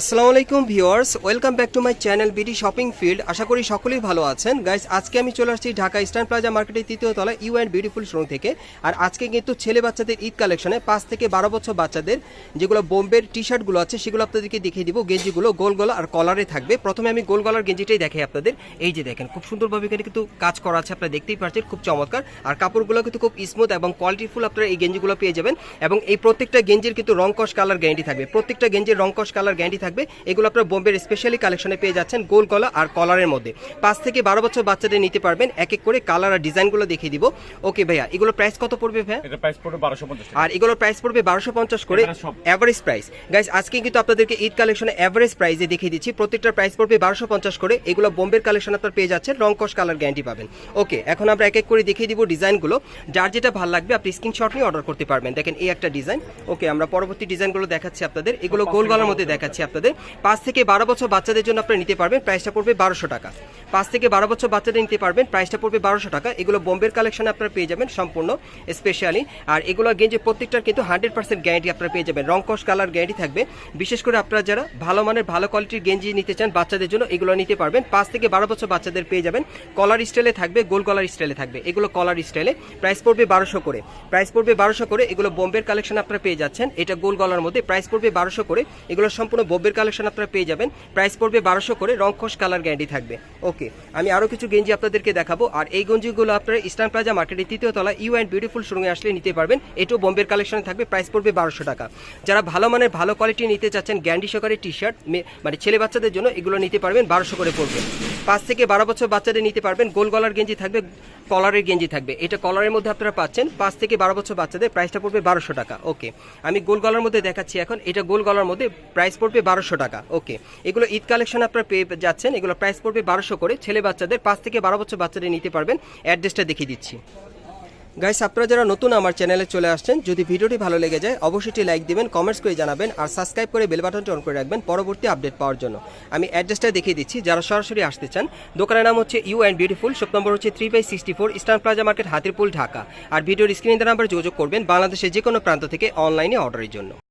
আসসালামু আলাইকুম viewers, welcome back to my channel BD shopping field. আশা করি সকলেই ভালো আছেন। গাইস, আজকে আমি চলে আসছি ঢাকা ইস্টার্ন প্লাজা মার্কেটের তৃতীয় তলা ইউ অ্যান্ড বিউটিফুল শোরুম থেকে। আর আজকে কিন্তু ছেলে বাচ্চাদের ঈদ কালেকশনে পাঁচ থেকে বারো বছর বাচ্চাদের যেগুলো বোম্বের টি শার্টগুলো আছে, সেগুলো আপনাদেরকে দেখিয়ে দিব। গেঞ্জিগুলো গোল গলা আর কলারে থাকবে। প্রথমে আমি গোল গলার গেঞ্জিটাই দেখাই আপনাদের। এই যে দেখেন, খুব সুন্দরভাবে এখানে কিন্তু কাজ করা আছে, আপনারা দেখতেই পাচ্ছেন, খুব চমৎকার। আর কাপড়গুলো কিন্তু খুব স্মুথ এবং কোয়ালিটিফুল আপনারা এই গেঞ্জিগুলো পেয়ে যাবেন। এবং এই প্রত্যেকটা গেঞ্জির কিন্তু রংকশ কালার গ্যারান্টি থাকবে। প্রত্যেকটা গেঞ্জির রংকশ কালার গ্যারান্টি থাকবে। এগুলো আপনারা বোম্বের স্পেশালি কালেকশনে পেয়ে যাচ্ছেন গোল গলা আর কলারের মধ্যে। পাঁচ থেকে বারো বছর বাচ্চাদের নিতে পারবেন এক এক করে কালার আর ডিজাইনগুলো দেখিয়ে দিব। ওকে ভাইয়া এগুলো প্রাইস কত পড়বে ভাইয়া? এটা প্রাইস পড়বে বারোশো পঞ্চাশ আর এগুলোর প্রাইস পড়বে বারোশো পঞ্চাশ করে এবারে অ্যাভারেজ প্রাইস গাইস আজকে কিন্তু আপনাদেরকে ঈদ কালেকশনে অ্যাভারেজ প্রাইসে দেখিয়ে দিচ্ছি। প্রত্যেকটা প্রাইস পড়বে বারোশো পঞ্চাশ করে। এগুলো বোম্বের কালেকশন আপনার পেয়ে যাচ্ছেন রংকশ কালার গ্যারান্টি পাবেন। ওকে এখন আমরা এক এক করে দেখিয়ে দিব ডিজাইনগুলো যার যেটা ভালো লাগবে আপনি স্ক্রিনশট নিয়ে অর্ডার করতে পারবেন। দেখেন এই একটা ডিজাইন ওকে আমরা পরবর্তী ডিজাইনগুলো দেখাচ্ছি আপনাদের। এগুলো গোল গলার মধ্যে দেখাচ্ছি আপনাদের। পাঁচ থেকে বারো বছর বাচ্চাদের জন্য আপনারা নিতে পারবেন, প্রাইসটা পড়বে বারোশো টাকা। পাঁচ থেকে বারো বছর বাচ্চাদের নিতে পারবেন, প্রাইসটা পড়বে বারোশো টাকা। এগুলো বোম্বের কালেকশনে আপনারা পেয়ে যাবেন সম্পূর্ণ স্পেশালি আর এগুলো গেঞ্জি প্রত্যেকটার কিন্তু হান্ড্রেড পার্সেন্ট গ্যারান্টি আপনারা পেয়ে যাবেন। রংকশ কালার গ্যারান্টি থাকবে। বিশেষ করে আপনারা যারা ভালো মানের, ভালো কোয়ালিটির গেঞ্জি নিতে চান বাচ্চাদের জন্য, এগুলো নিতে পারবেন। পাঁচ থেকে বারো বছর বাচ্চাদের পেয়ে যাবেন। কলার স্টাইলে থাকবে গোল কলার স্টাইলে থাকবে। এগুলো কলার স্টাইলে প্রাইস পড়বে বারোশো করে। প্রাইস পড়বে বারোশো করে, এগুলো বোম্বের কালেকশন আপনারা পেয়ে যাচ্ছেন। এটা গোল গলার মধ্যে। প্রাইস পড়বে বারোশো করে। এগুলো সম্পূর্ণ বোম্বের কালেকশন আপনারা পেয়ে যাবেন। প্রাইস পড়বে বারোশো করে রংখোশ কালার গ্যান্ডি থাকবে। ওকে আমি আরও কিছু গেঞ্জি আপনাদেরকে দেখাবো। আর এই গেঞ্জিগুলো আপনারা ইস্টার্ন প্লাজা মার্কেটের তৃতীয় তলা ইউ অ্যান্ড বিউটিফুল শোরুমে আসলে নিতে পারবেন। এটাও বোম্বের কালেকশনে থাকবে প্রাইস পড়বে বারোশো টাকা। যারা ভালো মানের, ভালো কোয়ালিটি নিতে চাচ্ছেন গ্যান্ডি সহকারে টি শার্ট মানে ছেলে বাচ্চাদের জন্য এগুলো নিতে পারবেন, বারোশো করে পড়বে। পাঁচ থেকে বারো বছর বাচ্চাদের নিতে পারবেন, গোল গলার গেঞ্জি থাকবে কলারের গেঞ্জি থাকবে। এটা কলারের মধ্যে আপনারা পাচ্ছেন। পাঁচ থেকে বারো বছর বাচ্চাদের প্রাইসটা পড়বে বারোশো টাকা। ওকে আমি গোল গলার মধ্যে দেখাচ্ছি এখন। এটা গোল গলার মধ্যে প্রাইস পড়বে বারোশো টাকা। ওকে এগুলো ঈদ কালেকশন আপনারা পেয়ে যাচ্ছেন। এগুলো প্রাইস পড়বে বারোশো করে। ছেলে বাচ্চাদের পাঁচ থেকে বারো বছর বাচ্চাদের নিতে পারবেন। অ্যাড্রেসটা দেখিয়ে দিচ্ছি। গাইস আপনারা যারা নতুন আমার চ্যানেলে চলে আসছেন, যদি ভিডিওটি ভালো লেগে যায়, অবশ্যই লাইক দিবেন কমেন্টস করে জানাবেন, আর সাবস্ক্রাইব করে বেল বাটনটি অন করে রাখবেন পরবর্তী আপডেট পাওয়ার জন্য। আমি অ্যাড্রেসটা দেখিয়ে দিচ্ছি, যারা সরাসরি আসতে চান, দোকানের নাম হচ্ছে ইউ অ্যান্ড বিউটিফুল শপ নম্বর হচ্ছে three by sixty four Eastern Plaza market Hatirpul, Dhaka. আর ভিডিওর স্ক্রিনের নাম্বারে যোগাযোগ করবেন বাংলাদেশের যে কোনো প্রান্ত থেকে অনলাইনে অর্ডারের জন্য।